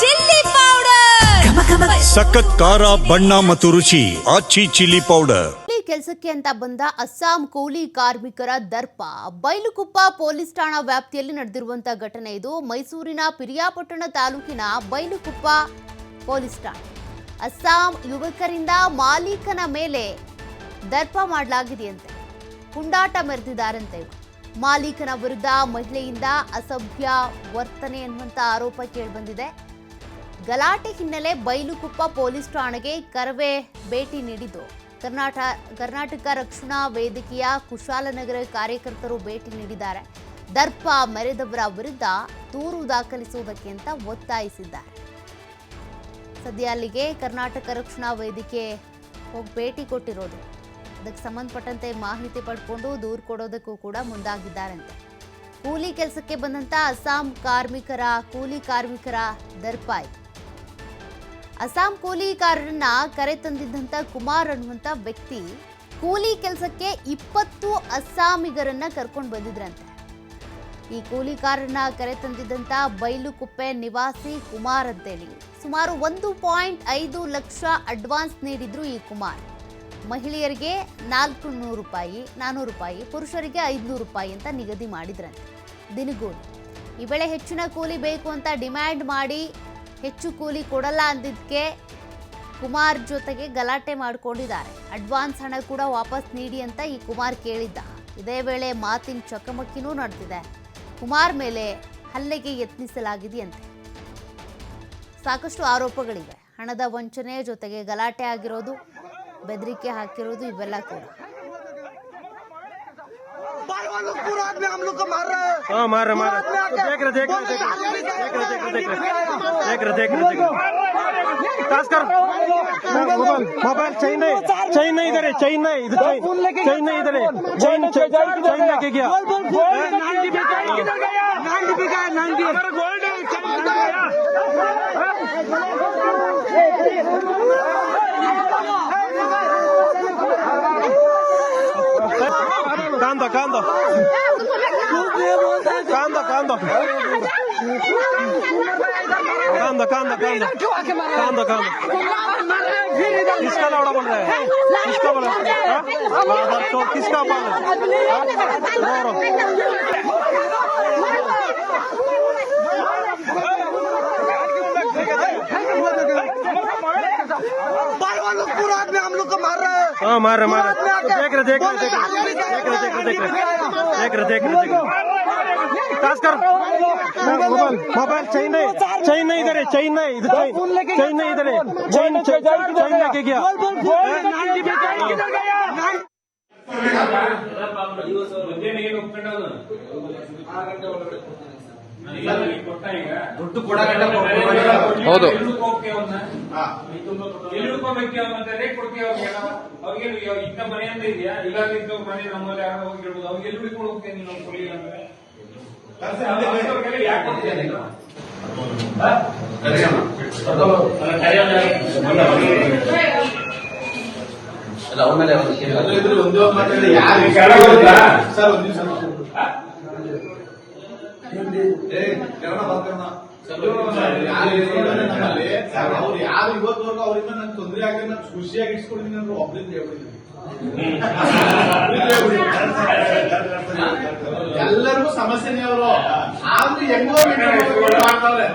Chilli powder. ಸಖತ್ ಖಾರ ಬಣ್ಣ ಮತ್ತು ರುಚಿ ಆಚಿ ಚಿಲ್ಲಿ ಪೌಡರ್. ಕೂಲಿ ಕೆಲಸಕ್ಕೆ ಅಂತ ಬಂದ ಅಸ್ಸಾಂ ಕೂಲಿ ಕಾರ್ಮಿಕರ ದರ್ಪ. ಬೈಲುಕುಪ್ಪ ಪೊಲೀಸ್ ಠಾಣಾ ವ್ಯಾಪ್ತಿಯಲ್ಲಿ ನಡೆದಿರುವಂತಹ ಘಟನೆ ಇದು. ಮೈಸೂರಿನ ಪಿರಿಯಾಪಟ್ಟಣ ತಾಲೂಕಿನ ಬೈಲುಕುಪ್ಪ ಪೊಲೀಸ್ ಠಾಣೆ. ಅಸ್ಸಾಂ ಯುವಕರಿಂದ ಮಾಲೀಕನ ಮೇಲೆ ದರ್ಪ ಮಾಡಲಾಗಿದೆಯಂತೆ. ಪುಂಡಾಟ ಮೆರೆದಿದ್ದಾರಂತೆ. ಮಾಲೀಕನ ವಿರುದ್ಧ ಮಹಿಳೆಯಿಂದ ಅಸಭ್ಯ ವರ್ತನೆ ಅನ್ನುವಂಥ ಆರೋಪ ಕೇಳಿಬಂದಿದೆ ಗಲಾಟೆ ಹಿನ್ನೆಲೆ ಬೈಲುಕುಪ್ಪ ಪೊಲೀಸ್ ಠಾಣೆಗೆ ಕರವೇ ಭೇಟಿ ನೀಡಿದ್ದು. ಕರ್ನಾಟಕ ಕರ್ನಾಟಕ ರಕ್ಷಣಾ ವೇದಿಕೆಯ ಕುಶಾಲನಗರ ಕಾರ್ಯಕರ್ತರು ಭೇಟಿ ನೀಡಿದ್ದಾರೆ. ದರ್ಪ ಮೆರೆದವರ ವಿರುದ್ಧ ದೂರು ದಾಖಲಿಸುವುದಕ್ಕೆ ಅಂತ ಒತ್ತಾಯಿಸಿದ್ದಾರೆ. ಸದ್ಯ ಅಲ್ಲಿಗೆ ಕರ್ನಾಟಕ ರಕ್ಷಣಾ ವೇದಿಕೆ ಹೋಗಿ ಭೇಟಿ ಕೊಟ್ಟಿರೋದು. ಅದಕ್ಕೆ ಸಂಬಂಧಪಟ್ಟಂತೆ ಮಾಹಿತಿ ಪಡ್ಕೊಂಡು ದೂರು ಕೊಡೋದಕ್ಕೂ ಕೂಡ ಮುಂದಾಗಿದ್ದಾರಂತೆ. ಕೂಲಿ ಕೆಲಸಕ್ಕೆ ಬಂದಂತ ಅಸ್ಸಾಂ ಕಾರ್ಮಿಕರ, ಕೂಲಿ ಕಾರ್ಮಿಕರ ದರ್ಪ ಇದು ಅಸ್ಸಾಂ ಕೂಲಿಕಾರರನ್ನ ಕರೆ ತಂದಿದ್ದಂತ ಕುಮಾರ್ ಅನ್ನುವಂತ ವ್ಯಕ್ತಿ ಕೂಲಿ ಕೆಲಸಕ್ಕೆ ಇಪ್ಪತ್ತು ಅಸ್ಸಾಮಿಗರನ್ನ ಕರ್ಕೊಂಡು ಬಂದಿದ್ರಂತೆ. ಈ ಕೂಲಿಕಾರರನ್ನ ಕರೆ ತಂದಿದ್ದಂತ ಬೈಲುಕುಪ್ಪೆ ನಿವಾಸಿ ಕುಮಾರ್ ಅಂತೇಳಿ. ಸುಮಾರು ಒಂದು ಪಾಯಿಂಟ್ ಐದು ಲಕ್ಷ ಅಡ್ವಾನ್ಸ್ ನೀಡಿದ್ರು ಈ ಕುಮಾರ್. ಮಹಿಳೆಯರಿಗೆ ನಾಲ್ಕು ನೂರು ರೂಪಾಯಿ ನಾನ್ನೂರು ರೂಪಾಯಿ, ಪುರುಷರಿಗೆ ಐದುನೂರು ರೂಪಾಯಿ ಅಂತ ನಿಗದಿ ಮಾಡಿದ್ರಂತೆ. ದಿನಗೂಲಿ. ಈ ವೇಳೆ ಹೆಚ್ಚಿನ ಕೂಲಿ ಬೇಕು ಅಂತ ಡಿಮ್ಯಾಂಡ್ ಮಾಡಿ ಹೆಚ್ಚು ಕೂಲಿ ಕೊಡಲ್ಲ ಅಂದಿದ್ದಕ್ಕೆ ಕುಮಾರ್ ಜೊತೆಗೆ ಗಲಾಟೆ ಮಾಡಿಕೊಂಡಿದ್ದಾರೆ. ಅಡ್ವಾನ್ಸ್ ಹಣ ಕೂಡ ವಾಪಸ್ ನೀಡಿ ಅಂತ ಈ ಕುಮಾರ್ ಕೇಳಿದ್ದ. ಇದೇ ವೇಳೆ ಮಾತಿನ ಚಕಮಕಿನೂ ನಡೆದಿದೆ. ಕುಮಾರ್ ಮೇಲೆ ಹಲ್ಲೆಗೆ ಯತ್ನಿಸಲಾಗಿದೆಯಂತೆ. ಸಾಕಷ್ಟು ಆರೋಪಗಳಿವೆ. ಹಣದ ವಂಚನೆ ಜೊತೆಗೆ ಗಲಾಟೆ ಆಗಿರೋದು, ಬೆದರಿಕೆ ಹಾಕಿರೋದು ಇವೆಲ್ಲ ಕೂಡ. हम लोग को मार रहा है। हाँ मार रहे मार रहे देख रहे देख रहे देख रहे देख रहे देख रहे देख रहे देख रहे देख रहे कर। मोबाइल मोबाइल चैन नहीं चैन नहीं इधर है चैन नहीं इधर चैन चैन नहीं इधर है। चैन चैन लेके गया। गया किधर गया गया गोल्ड कांदा कांदा। कांदा कांदा कांदा कांदा कांदा कांदा कांदा किसका लौड़ा बोल रहा है किसका बोल रहा है चौक किसका बोल है पूरा आदमी हम लोग को मार रहा है हाँ मार रहे मार रहे देख रहे देख रहे देख रहे देख रहे देख रहे देख रहे देख रहे देख रहे पास कर मोबाइल मोबाइल चैन नहीं चैन नहीं इधर है चैन नहीं इधर चैन चैन नहीं इधर है चैन चैन लेके गया नाइन्टी पे गया किधर गया ದುಡ್ಡು ಕೊಡಗಂಟ ಹೌದು. ಎಲ್ಲಿಡ್ಕೋಬೇಕು ಮತ್ತೆ ರೇಟ್ ಕೊಡ್ತೀವಿ ಅವ್ರಿಗೆ ಅವ್ರಿಗೆ ಇಂಥ ಮನೆ ಅಂತ ಇದೆಯಾ ಇಲ್ಲಾಂದ್ರೆ ಇಂಥ ಮನೆ ನಮ್ಮಲ್ಲಿ ಯಾರೋ ಹೋಗಿರ್ಬೋದು ಅವ್ರಿಗೆ ಎಲ್ಲಿ ಹಿಡ್ಕೊಂಡು ಹೋಗ್ತೇನೆ ನೀನು ನಮ್ಗೆ ಕೊಡ್ಲಿಲ್ಲ ಅಂದ್ರೆ ಅಲ್ಲ ಅವ್ರ ಮೇಲೆ ಒಂದು ಸರ್ ಅವ್ರು ಯಾರು ಇವತ್ತು ಅವರಿಂದ ನನ್ ತೊಂದರೆ ಆಗಿ ಖುಷಿಯಾಗಿ ಇಟ್ಸ್ಕೊಂಡಿದ್ದೀನಿ ಅಂದ್ರೆ ಒಬ್ಬರಿಂದ ಎಲ್ಲರಿಗೂ ಸಮಸ್ಯೆನೇ ಅವರು ಆದ್ರೂ ಹೆಂಗೋ ಮಾಡ್ತಾವ್ರೆ